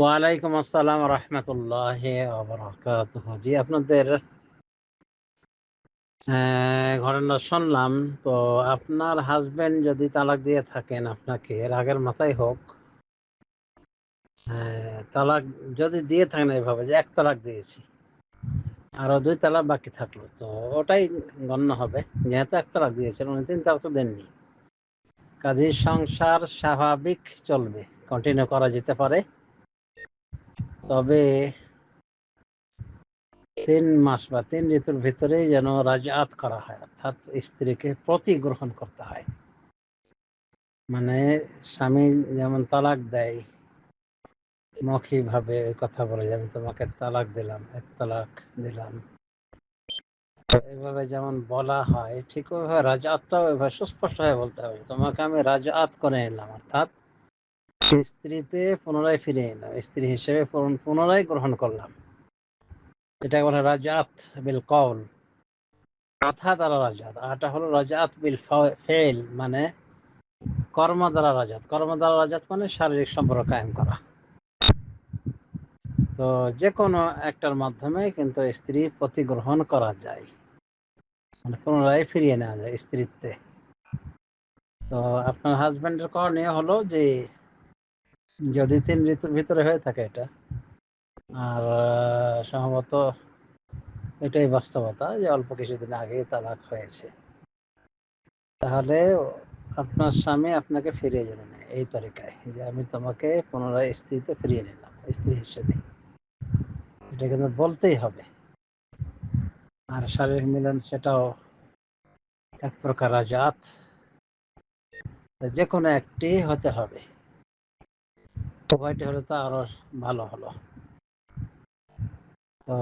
ওয়ালাইকুম আসসালাম রহমতুল্লাহ জি, আপনাদের ঘটনা শুনলাম। তো আপনার হাজবেন্ড যদি তালাক দিয়ে থাকেন আপনাকে রাগের মাথায় হোক তালাক যদি দিয়ে থাকেন এভাবে, যে এক তালাক দিয়েছি, আরও দুই তালাক বাকি থাকল, তো ওটাই গণ্য হবে। যেহেতু এক তালাক দিয়েছেন, উনি তিন তালাক তো দেননি। কাজে সংসার স্বাভাবিক চলবে কন্টিনিউ করা যেতে পারে। তবে তিন মাস বা তিন ঋতুর ভিতরে যেন রাজাত করা হয়, অর্থাৎ স্ত্রীকে প্রতিগ্রহণ করতে হয়। মানে স্বামী যেমন তালাক দেয় মৌখিক ভাবে কথা বলে যে, আমি তোমাকে তালাক দিলাম, এক তালাক দিলাম। এভাবে যেমন বলা হয়, ঠিক ওইভাবে রাজাতটাও এভাবে সুস্পষ্ট হয়ে বলতে হবে তোমাকে আমি রাজাত করে নিলাম অর্থাৎ স্ত্রীতে পুনরায় ফিরে এলাম স্ত্রী হিসেবে পুনরায় গ্রহণ করলাম। এটা বলে রাজাত বিল কল কথা দ্বারা রাজাত। আরটা হলো রাজাত বিল ফেল মানে কর্ম দ্বারা রাজাত। কর্ম দ্বারা রাজাত মানে শারীরিক সম্পর্ক কায়েম করা। তো যে কোনো একটার মাধ্যমে কিন্তু স্ত্রী প্রতিগ্রহণ করা যায়। মানে পুনরায় ফিরিয়ে নেওয়া যায় স্ত্রীত্বে। তো আপনার হাজবেন্ডের করণীয় হলো যে যদি তিন ঋতুর ভিতরে হয়ে থাকে এটা, আর সম্ভবত এটাই বাস্তবতা যে অল্প কিছুদিন আগে তালাক হয়েছে। তাহলে আপনার স্বামী আপনাকে ফিরিয়ে যাবে না এই তরিকায় যে আমি তোমাকে পুনরায় স্ত্রীতে ফিরিয়ে নিলাম, স্ত্রী হিসেবে। এটা কিন্তু বলতেই হবে। আর শারীরিক মিলন সেটাও এক প্রকার রাজাত যে কোনো একটি হতে হবে। উভয়টি হলে তো আরও ভালো হলো। তো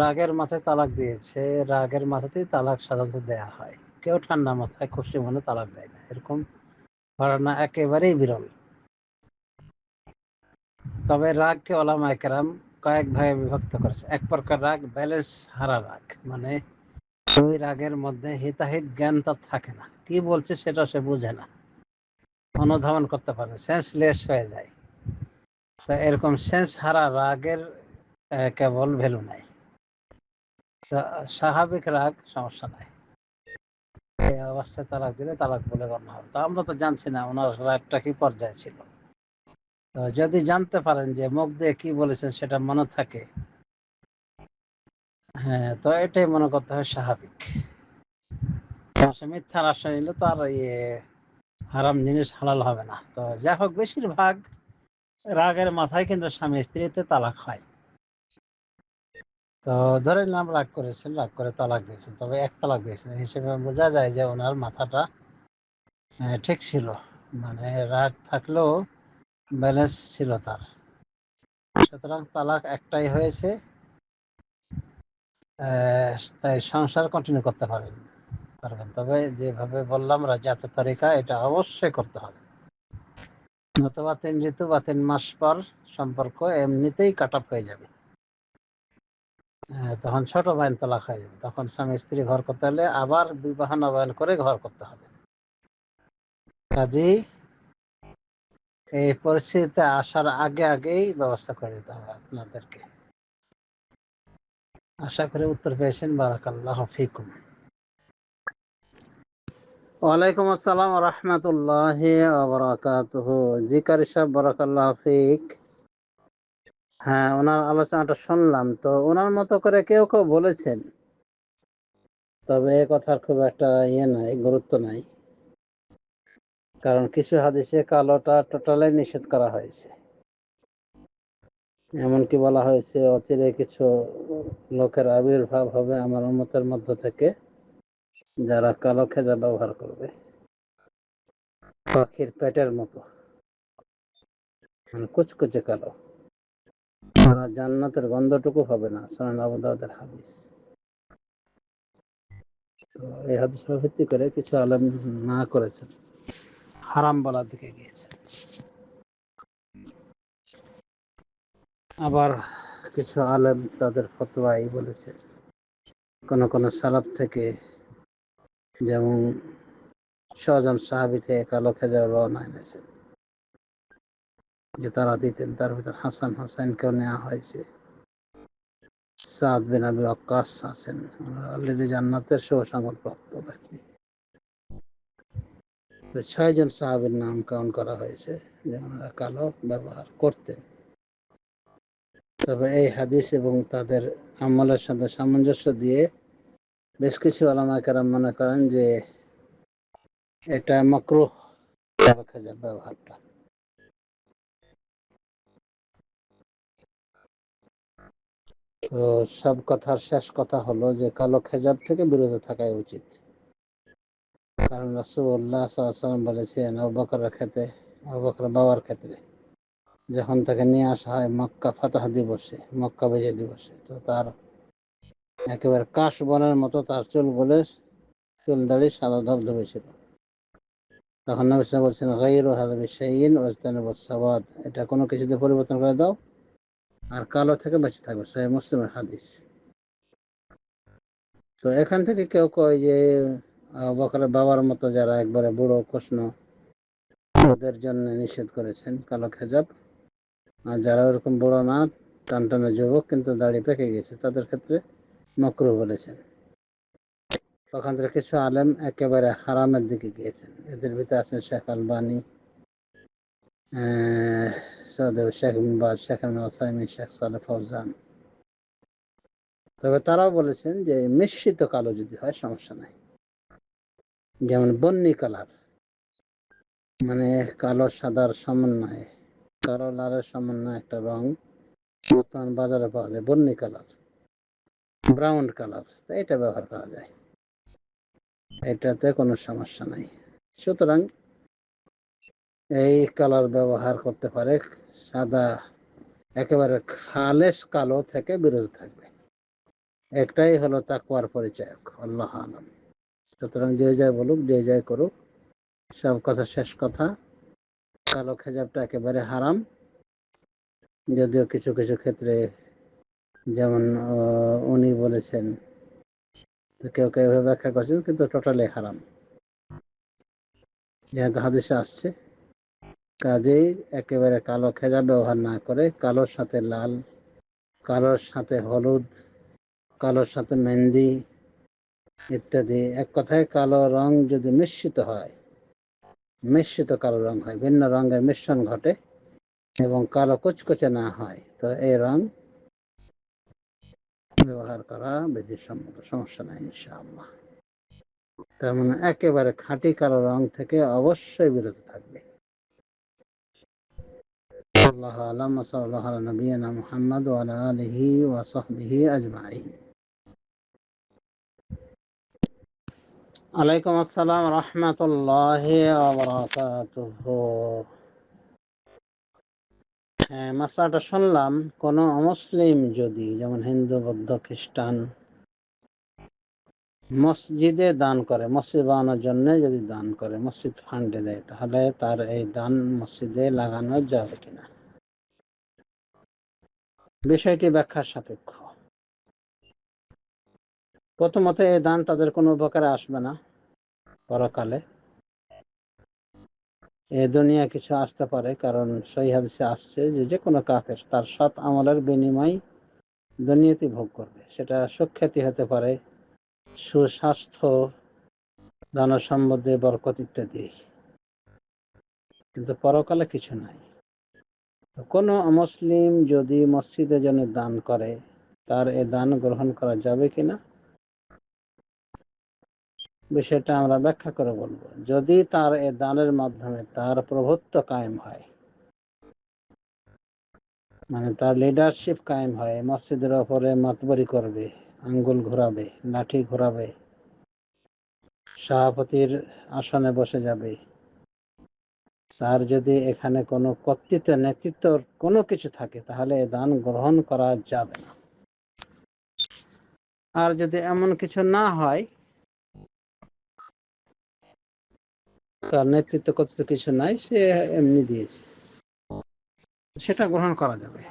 রাগের মাথায় তালাক দিয়েছে, রাগের মাথাতেই তালাক সাধারণত দেয়া হয়। কেউ ঠান্ডা মাথায়, খুশি মনে তালাক দেয় না, এরকম ঘটনা একেবারেই বিরল। তবে রাগকে ওলামা একরাম কয়েক ভাগে বিভক্ত করেছে। এক প্রকার রাগ, ব্যালেন্স হারা রাগ মানে ওই রাগের মধ্যে হিতাহিত জ্ঞান তার থাকে না। কি বলছে সেটা সে বুঝে না। অনুধাবন করতে পারে সেন্সলেস হয়ে যায়। তো এরকম সেন্স হারা রাগের কেবল ভ্যালু নাই। স্বাভাবিক রাগ, সমস্যা নাই। এই অবস্থায় তালাক দিলে তালাক বলে গণ্য হবে। তো আমরা তো জানছি না ওনার রাগটা কি পর্যায়ে ছিল। তো যদি জানতে পারেন যে মুখ দিয়ে কি বলেছেন সেটা মনে থাকে। হ্যাঁ তো এটাই মনে করতে হয় স্বাভাবিক। মিথ্যার আশ্রয় নিলে তো আর ইয়ে হারাম জিনিস হালাল হবে না। তো যাই হোক, বেশিরভাগ রাগের মাথায় কিন্তু স্বামী স্ত্রীতে তালাক হয়। তো ধরে নিলাম রাগ করেছেন, রাগ করে তালাক দিয়েছেন, তবে এক তালাক দিয়েছেন। হিসেবে বোঝা যায় যে ওনার মাথাটা ঠিক ছিল। মানে রাগ থাকলেও ব্যালেন্স ছিল তার। সুতরাং তালাক একটাই হয়েছে তাই সংসার কন্টিনিউ করতে পারেন পারবেন। তবে যেভাবে বললাম রাজাতের তালিকা এটা অবশ্যই করতে হবে। অথবা তিন ঋতু বা তিন মাস পর সম্পর্ক এমনিতেই কাট অফ হয়ে যাবে। তখন ছোট বাইন তালাক হয়ে যাবে। তখন স্বামী স্ত্রী ঘর করতে হলে আবার বিবাহ নবায়ন করে ঘর করতে হবে। কাজেই এই পরিস্থিতিতে আসার আগে আগেই ব্যবস্থা করে দিতে হবে আপনাদেরকে। আশা করি উত্তর পেয়েছেন। বারাকাল্লাহ ফিকুম। ওয়ালাইকুম আসসালাম রহমতুল্লাহ বারাকাতুহ। জি কারি বারাকাল্লাহ ফিক। হ্যাঁ ওনার আলোচনাটা শুনলাম। তো ওনার মতো করে কেউ কেউ বলেছেন। তবে এ কথার খুব একটা ইয়ে নাই, গুরুত্ব নাই। কারণ কিছু হাদিসে কালোটা টোটালি নিষেধ করা হয়েছে। এমনকি বলা হয়েছে, অচিরে কিছু লোকের আবির্ভাব হবে আমার উন্মতের মধ্য থেকে। যারা কালো খেজা ব্যবহার করবে। পাখির পেটের মতো। মানে কুচকুচে কালো। তারা জান্নাতের গন্ধটুকু হবে না, সোনান আবুদাউদের হাদিস। তো এই হাদিসের ভিত্তি করে কিছু আলেম না করেছেন, হারাম বলার দিকে গিয়েছে আবার কিছু আলেম তাদের ফতোয়াই বলেছে কোন কোন সালাব থেকে যেমন ছজন সাহাবি থেকে কালো খেজা রওনা এনেছেন যে তারা দিতেন, তার ভিতর হাসান হোসেন হোসেনকেও নেওয়া হয়েছে। সাদ বিন আবি অক্কাস আছেন অলরেডি জান্নাতের সুসংবাদ প্রাপ্ত ব্যক্তি তো ছয়জন সাহাবের নাম কাউন্ট করা হয়েছে, যে ওনারা কালো ব্যবহার করতেন। তবে এই হাদিস এবং তাদের আমলের সাথে সামঞ্জস্য দিয়ে বেশ কিছু আলামাকেরা মনে করেন যে এটা খেজাব ব্যবহারটা। তো সব কথার শেষ কথা হলো যে কালো খেজাব থেকে বিরত থাকাই উচিত। কারণ রাসুল্লাহ সাল্লাম বলেছেন অবকরের ক্ষেত্রে অবকর বাবার ক্ষেত্রে যখন তাকে নিয়ে আসা হয় মক্কা ফাতাহ দিবসে, মক্কা বিজয় দিবসে, তো তার একেবারে কাশ বনের মতো তার চুল বলে চুল দাড়ি সাদা ধবধবে ছিল। তখন নবী বলছেন গাইর হাজাবি শাইন ওয়াজতানিব সাওয়াদ। এটা কোনো কিছুতে পরিবর্তন করে দাও, আর কালো থেকে বেঁচে থাকবে। সহি মুসলিমের হাদিস। তো এখান থেকে কেউ কয় যে বকরের বাবার মতো যারা একবারে বুড়ো, কৃষ্ণ, ওদের জন্য নিষেধ করেছেন কালো খেজাব। আর যারা ওরকম বুড়ো না টান টানে যুবক, কিন্তু দাড়ি পেকে গেছে, তাদের ক্ষেত্রে মকরু বলেছেন। থেকে কিছু আলেম একেবারে হারামের দিকে গিয়েছেন। এদের ভিতরে আছেন শেখ আলবানী শেখ মুবাদ শেখ ওসাইমিন শেখ সালে ফৌজান তবে তারাও বলেছেন যে, মিশ্রিত কালো যদি হয়, সমস্যা নাই। যেমন বন্নি কালার মানে কালো সাদার সমন্বয়ে, কালো লালের সমন্বয়ে একটা রং বর্তমান বাজারে পাওয়া যায় বন্নি কালার। ব্রাউন কালার এটা ব্যবহার করা যায়। এটাতে কোনো সমস্যা নাই। সুতরাং এই কালার ব্যবহার করতে পারে সাদা, একেবারে খালেস কালো থেকে বিরত থাকবে। একটাই হলো তাকুয়ার পরিচয়ক, আল্লাহ আলম। সুতরাং যে যায় বলুক, যে যায় করুক, সব কথা শেষ কথা। কালো খেজাবটা একেবারে হারাম। যদিও কিছু কিছু ক্ষেত্রে যেমন উনি বলেছেন কেউ কেউ ব্যাখ্যা করছেন, কিন্তু টোটালি হারাম। যেহেতু হাদিসে আসছে, কাজেই একেবারে কালো খেজা ব্যবহার না করে কালোর সাথে লাল, কালোর সাথে হলুদ, কালোর সাথে মেহেন্দি ইত্যাদি, এক কথায় কালো রং যদি মিশ্রিত হয়, মিশ্রিত কালো রং হয়, ভিন্ন রঙের মিশ্রণ ঘটে এবং কালো কুচকুচে না হয়, তো এই রং ব্যবহার করা বিধিসম্মত, সমস্যা নাই, ইনশাআল্লাহ। তার মানে একেবারে খাঁটি কালো রং থেকে অবশ্যই বিরত থাকবে। আল্লাহ আলাম সাল্লাহ নবীনা মুহাম্মদ ওয়া আলা আলিহি ওয়া আজমাইন। আলাইকুম আসসালাম রহমতুল্লাহ মাসাটা শুনলাম, কোন অমুসলিম যদি, যেমন হিন্দু, বৌদ্ধ, খ্রিস্টান, মসজিদে দান করে, মসজিদ বানানোর জন্য যদি দান করে, মসজিদ ফান্ডে দেয়, তাহলে তার এই দান মসজিদে লাগানো যাবে কিনা? বিষয়টি ব্যাখ্যার সাপেক্ষ। প্রথমত এই দান তাদের কোনো উপকারে আসবে না, পরকালে। দুনিয়া কিছু আসতে পারে, কারণ সেই হাদিসে আসছে যে যে কোনো কাফের তার সৎ আমলের বিনিময় দুনিয়াতে ভোগ করবে। সেটা সুখ্যাতি হতে পারে, সুস্বাস্থ্য সম্বন্ধে বরকত ইত্যাদি। কিন্তু পরকালে কিছু নাই। কোনো অমুসলিম যদি মসজিদে জন্য দান করে, তার এ দান গ্রহণ করা যাবে কিনা? বিষয়টা আমরা ব্যাখ্যা করে বলব। যদি তার এ দানের মাধ্যমে তার প্রভুত্ব কায়েম হয় মানে তার লিডারশিপ কায়েম হয়, মসজিদের ওপরে মাতবরি করবে, আঙ্গুল ঘোরাবে, লাঠি ঘোরাবে, সভাপতির আসনে বসে যাবে, তার যদি এখানে কোনো কর্তৃত্ব, নেতৃত্ব কোনো কিছু থাকে, তাহলে এ দান গ্রহণ করা যাবে না। আর যদি এমন কিছু না হয় তার নেতৃত্ব কর্তৃত্ব কিছু নাই সে এমনি দিয়েছে। সেটা গ্রহণ করা যাবে।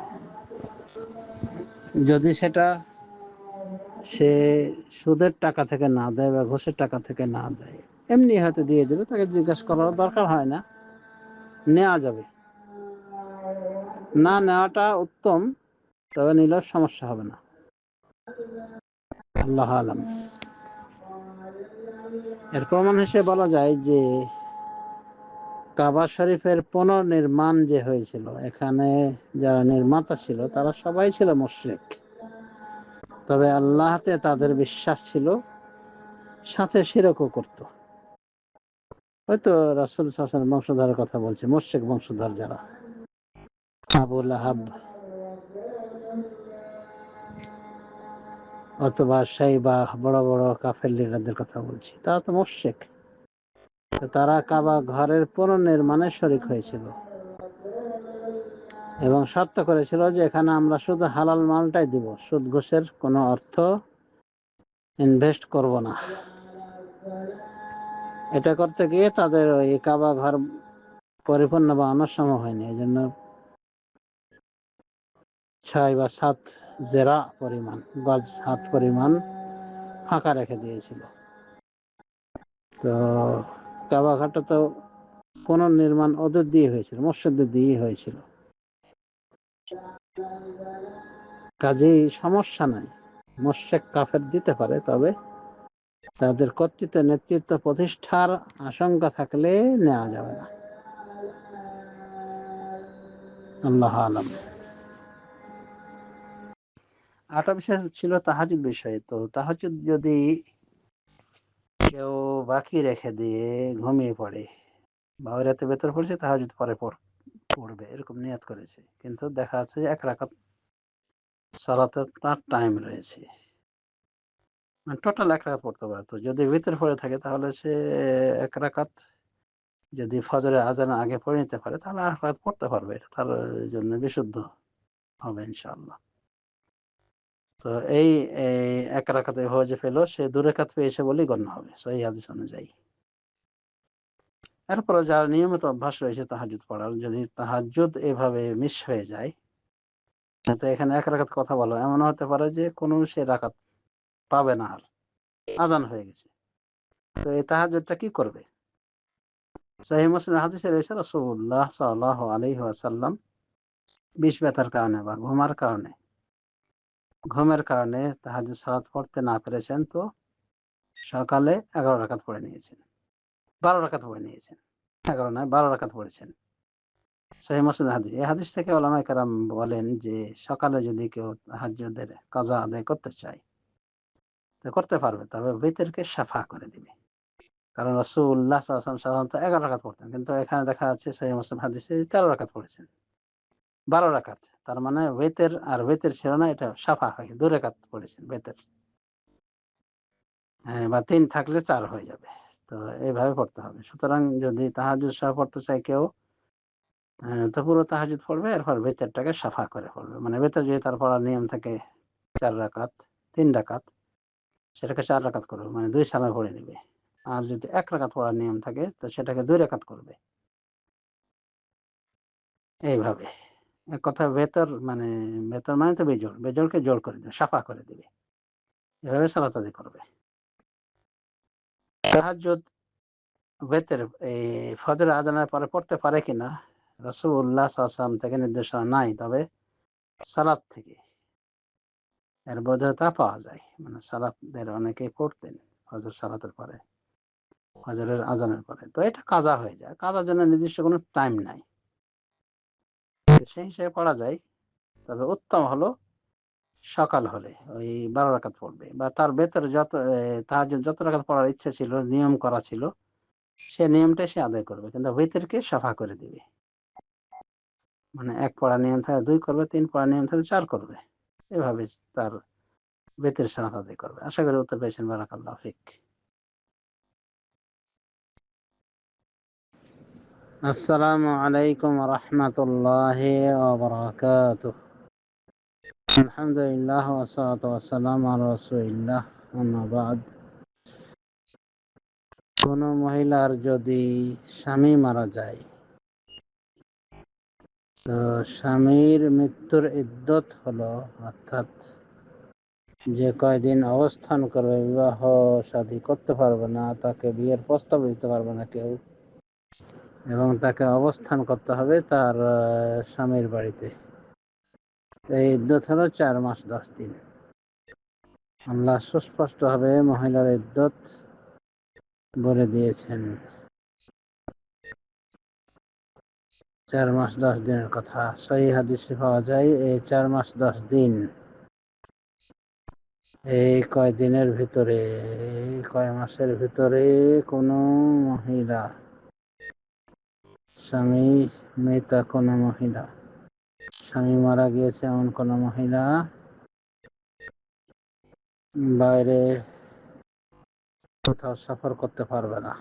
যদি সেটা সে সুদের টাকা থেকে না দেয় বা ঘুষের টাকা থেকে না দেয় এমনি হয়তো দিয়ে দেবে তাকে জিজ্ঞাসা করার দরকার হয় না। নেওয়া যাবে। না নেওয়াটা উত্তম তবে নিলে সমস্যা হবে না। আল্লাহ আলম। এর প্রমাণ হিসেবে বলা যায় যে কাবা শরীফের পুনর্নির্মাণ যে হয়েছিল, এখানে যারা নির্মাতা ছিল, তারা সবাই ছিল মুশরিক। তবে আল্লাহতে তাদের বিশ্বাস ছিল, সাথে শিরকও করত। হয়তো রাসুল হাসান বংশধরের কথা বলছে, মুশরিক বংশধর যারা। আবুল আহাব অথবা সাইবা বড় বড় কাফের লিডারদের কথা বলছি, তারা তো মুশরিক। তারা কাবা ঘরের পুনর্নির্মাণে শরিক হয়েছিল এবং শর্ত করেছিল যে এখানে আমরা শুধু হালাল মালটাই দিব। সুদ, ঘুষের কোনো অর্থ ইনভেস্ট করব না। এটা করতে গিয়ে তাদের ওই কাবা ঘর পরিপূর্ণ বা অনসম হয়নি। এই জন্য ছয় বা সাত জেরা পরিমাণ, গজ হাত পরিমাণ ফাঁকা রেখে দিয়েছিল। তো কাবা ঘাটটা তো পুনর্নির্মাণ ওদের দিয়ে হয়েছিল মসজিদদের দিয়ে হয়েছিল। কাজেই সমস্যা নাই। মোশেক কাফের দিতে পারে, তবে তাদের কর্তৃত্ব, নেতৃত্ব, প্রতিষ্ঠার আশঙ্কা থাকলে নেওয়া যাবে না। আল্লাহ আলম। আটা বিষয় ছিল তাহাজুদ বিষয়ে। তো তাহাজুদ যদি কেউ বাকি রেখে দিয়ে ঘুমিয়ে পড়ে। বা ওই রাতে ভেতর পড়ছে তাহাজুদ পরে পড়বে, এরকম নিয়াত করেছে। কিন্তু দেখা যাচ্ছে যে এক রাখাত সালাতে তার টাইম রয়েছে। মানে টোটাল এক রাখাত পড়তে পারে। তো যদি ভিতরে পড়ে থাকে, তাহলে সে এক রাখাত যদি ফজরে আজান আগে পড়ে নিতে পারে, তাহলে আর পড়তে পারবে। তার জন্য বিশুদ্ধ হবে ইনশাআল্লাহ। তো এই এক রাখাতে যে পেল সে দু রেখাত পেয়েছে বলেই গণ্য হবে, সেই হাদিস অনুযায়ী। এরপরে যার নিয়মিত অভ্যাস রয়েছে তাহাজুদ পড়ার, যদি তাহাজুদ এভাবে মিস হয়ে যায়, তো এখানে এক রাখাত কথা বলো, এমন হতে পারে যে কোনো সে রাখাত পাবে না আর, আজান হয়ে গেছে। তো এই তাহাজুদটা কি করবে? সহি মুসলিম হাদিসে রয়েছে রসুল্লাহ সাল্লাহ আলহি আসাল্লাম বিষ ব্যথার কারণে বা ঘুমার কারণে ঘুমের কারণে তাহাজুদ সালাত পড়তে না পেরেছেন তো সকালে এগারো রাখাত পড়ে নিয়েছেন। বারো রাখাত পড়ে নিয়েছেন। এগারো নয়, বারো রাখাত পড়েছেন। সহি মুসলিম হাদিস এই হাদিস থেকে ওলামাই কারাম বলেন যে সকালে যদি কেউ হাজদের কাজা আদায় করতে চায়, তো করতে পারবে, তবে বেতেরকে সাফা করে দিবে। কারণ রসুল্লাহ সাধারণত এগারো রাখাত পড়তেন, কিন্তু এখানে দেখা যাচ্ছে সহি মুসলিম হাদিসে তেরো রাখাত পড়েছেন। বারো রাখাত তার মানে বেতের আর বেতের ছিল না এটা সাফা হয় দু রেখাত পড়েছেন বেতের হ্যাঁ বা তিন থাকলে চার হয়ে যাবে। তো এইভাবে পড়তে হবে। সুতরাং যদি তাহাজুদ সহ পড়তে চায় কেউ তো পুরো তাহাজুদ পড়বে। এরপর বেতেরটাকে সাফা করে পড়বে। মানে বেতের যদি তার পড়ার নিয়ম থাকে চার রাকাত, তিন রাকাত, সেটাকে চার রাকাত করবে। মানে দুই সালায় পড়ে নেবে। আর যদি এক রাকাত পড়ার নিয়ম থাকে, তো সেটাকে দুই রাকাত করবে। এইভাবে। এক কথা বেতর মানে বেতর মানে তো বেজোর বেজোরকে জোর করে দেবে, সাফা করে দেবে। এভাবে সালাত আদি করবে। তাহাজ্জুদ বেতের এই ফজর আজানের পরে পড়তে পারে কিনা? রসুল্লাহ সাল্লাম থেকে নির্দেশনা নাই, তবে সালাদ থেকে। এর বোধতা পাওয়া যায়। মানে সালাদের অনেকেই পড়তেন ফজর সালাতের পরে, ফজরের আজানের পরে। তো এটা কাজা হয়ে যায়। কাজার জন্য নির্দিষ্ট কোনো টাইম নাই। সেই হিসেবে পড়া যায়। তবে উত্তম হলো সকাল হলে, ওই বারো রাখাত পড়বে। বা তার ভেতরে যত তার যত রাখাত পড়ার ইচ্ছা ছিল, নিয়ম করা ছিল, সে নিয়মটা সে আদায় করবে। কিন্তু ভেতরকে সাফা করে দিবে। মানে এক পড়া নিয়ম থাকলে দুই করবে, তিন পড়া নিয়ম থাকলে চার করবে। এভাবে তার বেতের সালাত আদায় করবে। আশা করি উত্তর পেয়েছেন। বারাকাল্লাহ ফিক। السلام عليكم ورحمة الله وبركاته الحمد لله والصلاة والسلام على رسول الله أما بعد কোনো মহিলার যদি স্বামী মারা যায় তো স্বামীর মৃত্যুর ইদ্যত হলো অর্থাৎ যে কয়দিন অবস্থান করবে বিবাহ শাদী করতে পারবে না তাকে বিয়ের প্রস্তাব দিতে পারবে না কেউ এবং তাকে অবস্থান করতে হবে তার স্বামীর বাড়িতে। এই ইদ্যত হলো চার মাস, দশ দিন। আল্লাহ সুস্পষ্টভাবে মহিলার ইদ্যত বলে দিয়েছেন। চার মাস, দশ দিনের কথা। সহি হাদিসে পাওয়া যায়, এই চার মাস, দশ দিন। এই কয় দিনের ভিতরে কয় মাসের ভিতরে কোনো মহিলা স্বামী মৃতা কোনো মহিলা। স্বামী মারা গিয়েছে এমন কোনো মহিলা। বাইরে কোথাও সফর করতে পারবে না।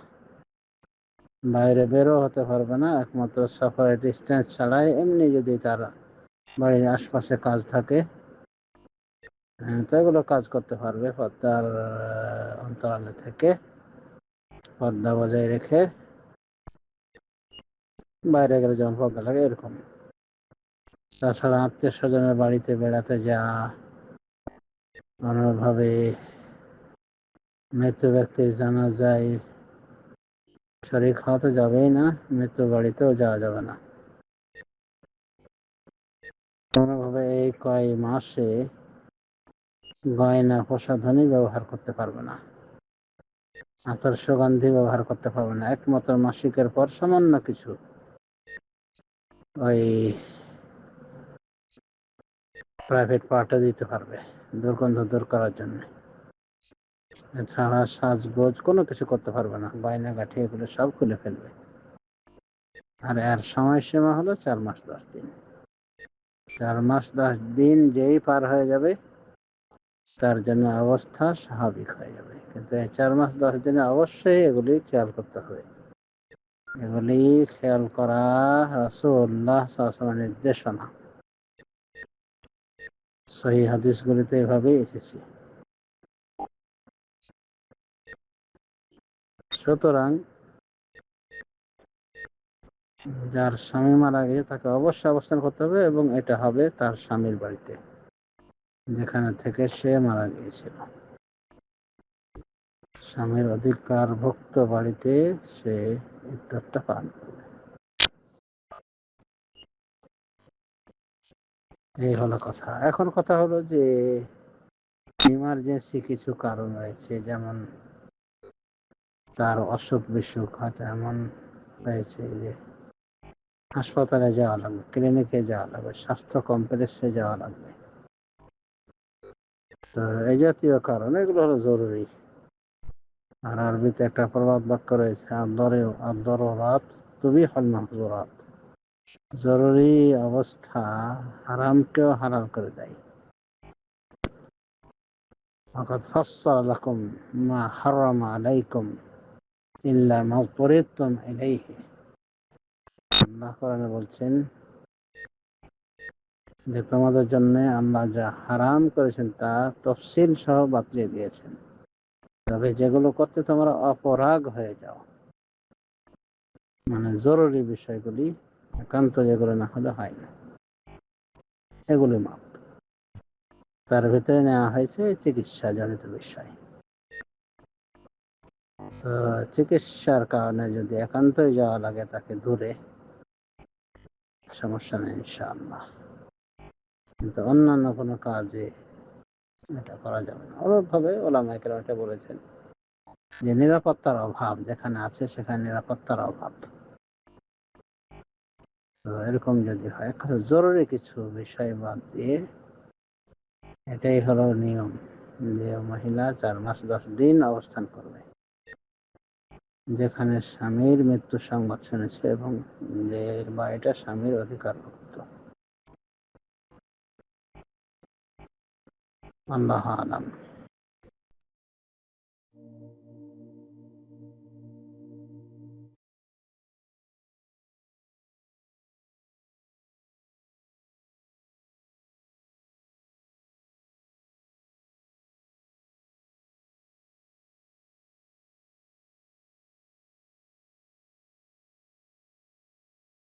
বাইরে বেরো হতে পারবে না। একমাত্র সফরের ডিস্টেন্স ছাড়াই এমনি যদি তার বাড়ির আশপাশে কাজ থাকে হ্যাঁ, তো এগুলো কাজ করতে পারবে। আহ, অন্তরালে থেকে পর্দা বজায় রেখে বাইরে গেলে যেমন পর্দা লাগে, এরকম। তাছাড়া আত্মীয় স্বজনের বাড়িতে বেড়াতে যাওয়া অন্যভাবে মৃত্যু ব্যক্তির জানা যায় শরীর খাওয়াতে যাবেই না মৃত্যু বাড়িতেও যাওয়া যাবে না। কোনোভাবে এই কয় মাসে গয়না, প্রসাধনী ব্যবহার করতে পারবে না। আতর সুগন্ধি ব্যবহার করতে পারবে না। একমাত্র মাসিকের পর সামান্য কিছু। ওই প্রাইভেট পার্টে দিতে পারবে, দুর্গন্ধ দূর করার জন্য। এছাড়া সাজগোজ কোনো কিছু করতে পারবে না গয়না গাঠি এগুলো সব খুলে ফেলবে। আর এর সময়সীমা হলো চার মাস দশ দিন। চার মাস দশ দিন যেই পার হয়ে যাবে, তার জন্য অবস্থা স্বাভাবিক হয়ে যাবে। কিন্তু এই চার মাস দশ দিনে অবশ্যই এগুলি খেয়াল করতে হবে। এগুলি খেয়াল করা সাল্লাল্লাহু নির্দেশনা। সহি হাদিসগুলিতে এভাবেই এসেছে। সুতরাং যার স্বামী মারা গেছে তাকে অবশ্যই অবস্থান করতে হবে এবং এটা হবে তার স্বামীর বাড়িতে, যেখানে থেকে সে মারা গিয়েছিল। স্বামীর অধিকারভুক্ত বাড়িতে সে পালন করবে এই হলো কথা। এখন কথা হলো যে ইমার্জেন্সি কিছু কারণ রয়েছে, যেমন তার অসুখ বিসুখ হয়তো এমন রয়েছে যে, হাসপাতালে যাওয়া লাগবে ক্লিনিকে যাওয়া লাগবে, স্বাস্থ্য কমপ্লেক্সে যাওয়া লাগবে। তো এই জাতীয় কারণ, এগুলো হলো জরুরি। আর আরবিতে একটা প্রবাদ বাক্য রয়েছে আদরে আদর রাত তুমি হল মাহজুরাত জরুরি অবস্থা হারামকেও হারাম করে দেয় وقد فصل لكم ما حرم عليكم إلا ما اضطررتم إليه আল্লাহ কোরআনে বলছেন যে তোমাদের জন্য আল্লাহ যা হারাম করেছেন তা তফসিল সহ বাতলিয়ে দিয়েছেন তবে যেগুলো করতে তোমরা অপরাগ হয়ে যাও। মানে জরুরি বিষয়গুলি একান্ত যেগুলো না হলে হয় না। এগুলি মাপ। তার ভিতরে নেওয়া হয়েছে চিকিৎসা জনিত বিষয়। তো চিকিৎসার কারণে যদি একান্তই যাওয়া লাগে তাকে দূরে, সমস্যা নেই ইনশাআল্লাহ। কিন্তু অন্যান্য কোনো কাজে এটা করা যাবে না। অনুরূপভাবে ওলামা একরাম এটা বলেছেন যে নিরাপত্তার অভাব যেখানে আছে সেখানে নিরাপত্তার অভাব। তো এরকম যদি হয় জরুরি কিছু বিষয় বাদ দিয়ে এটাই হলো নিয়ম যে মহিলা চার মাস দশ দিন অবস্থান করবে। যেখানে স্বামীর মৃত্যু সংবাদ শুনেছে এবং যে বাড়িটা স্বামীর অধিকারভুক্ত আল্লাহ আলাম।